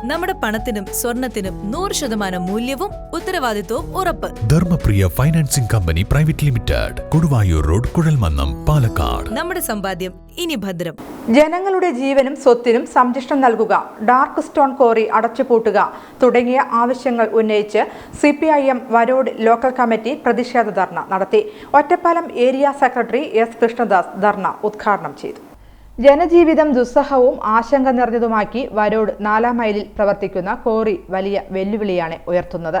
നമ്മുടെ പണത്തിനും സ്വർണത്തിനും നൂറ് ശതമാനം മൂല്യവും ഉത്തരവാദിത്വവും ഉറപ്പ്. Dharmapriya financing company private limited Koduvayur road Kuzhalmannam Palakkad. നമ്മുടെ സമ്പാദ്യം ഇനി ഭദ്രം. ജനങ്ങളുടെ ജീവനും സ്വത്തിനും സംരക്ഷണം നൽകുക ഡാർക്ക് സ്റ്റോൺ കോറി അടച്ചുപൂട്ടുക തുടങ്ങിയ ആവശ്യങ്ങൾ ഉന്നയിച്ച് C P I M Varode local committee പ്രതിഷേധ ധർണ നടത്തി. Ottapalam area secretary S Krishnadas dharna ഉദ്ഘാടനം ചെയ്തു. ജനജീവിതം ദുസ്സഹവും ആശങ്ക നിറഞ്ഞതുമാക്കി വരോട് നാലാം മൈലിൽ പ്രവർത്തിക്കുന്ന കോറി വലിയ വെല്ലുവിളിയാണ് ഉയർത്തുന്നത്.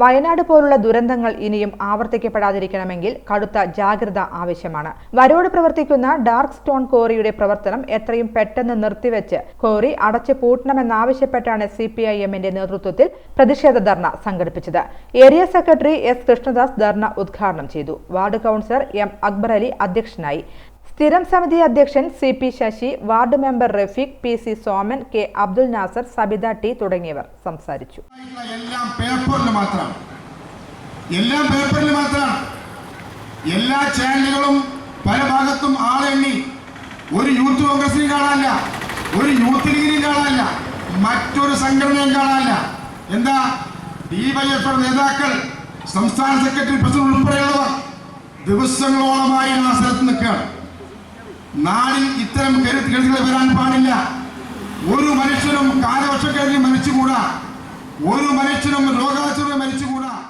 വയനാട് പോലുള്ള ദുരന്തങ്ങൾ ഇനിയും ആവർത്തിക്കപ്പെടാതിരിക്കണമെങ്കിൽ കടുത്ത ജാഗ്രത ആവശ്യമാണ്. വരോട് പ്രവർത്തിക്കുന്ന ഡാർക്ക് സ്റ്റോൺ കോറിയുടെ പ്രവർത്തനം എത്രയും പെട്ടെന്ന് നിർത്തിവെച്ച് കോറി അടച്ചു പൂട്ടണമെന്നാവശ്യപ്പെട്ടാണ് സി പി ഐ എമ്മിന്റെ നേതൃത്വത്തിൽ പ്രതിഷേധ ധർണ സംഘടിപ്പിച്ചത്. Area secretary S Krishnadas dharna ഉദ്ഘാടനം ചെയ്തു. Ward councillor M Akbar Ali അധ്യക്ഷനായി. സ്ഥിരം സമിതി അധ്യക്ഷൻ C P Sasi ward member Rafeeq P C Soman K Abdul Nasar Sabitha T തുടങ്ങിയവർ സംസാരിച്ചു. എല്ലാം പേപ്പറിൽ മാത്രം. എല്ലാം പേപ്പറിൽ മാത്രം. എല്ലാ ചാനലുകളും പല ഭാഗത്തും ആളെണ്ണി ഒരു യൂത്ത് കോൺഗ്രസിനും കാണാനില്ല. ഒരു യൂത്ത് ലീഗിനും കാണാനില്ല. മറ്റൊരു സംഘടനയും കാണാനില്ല. എന്താ? ഡിവൈഎഫ് നേതാക്കൾ സംസ്ഥാന സെക്രട്ടറി പ്രസിഡന്റ് ഉൾപ്പെടെയുള്ളവർ ദിവസങ്ങളോളമായി ആ സ്ഥലത്ത് നിൽക്കുകയാണ്. നാടിൽ ഇത്തരം കരുത്തുകൾ വരാൻ പാടില്ല. ഒരു മനുഷ്യനും കാലവർഷക്കെതിരെ മരിച്ചുകൂടാ. ഒരു മനുഷ്യനും രോഗാസുരം മരിച്ചുകൂടാ.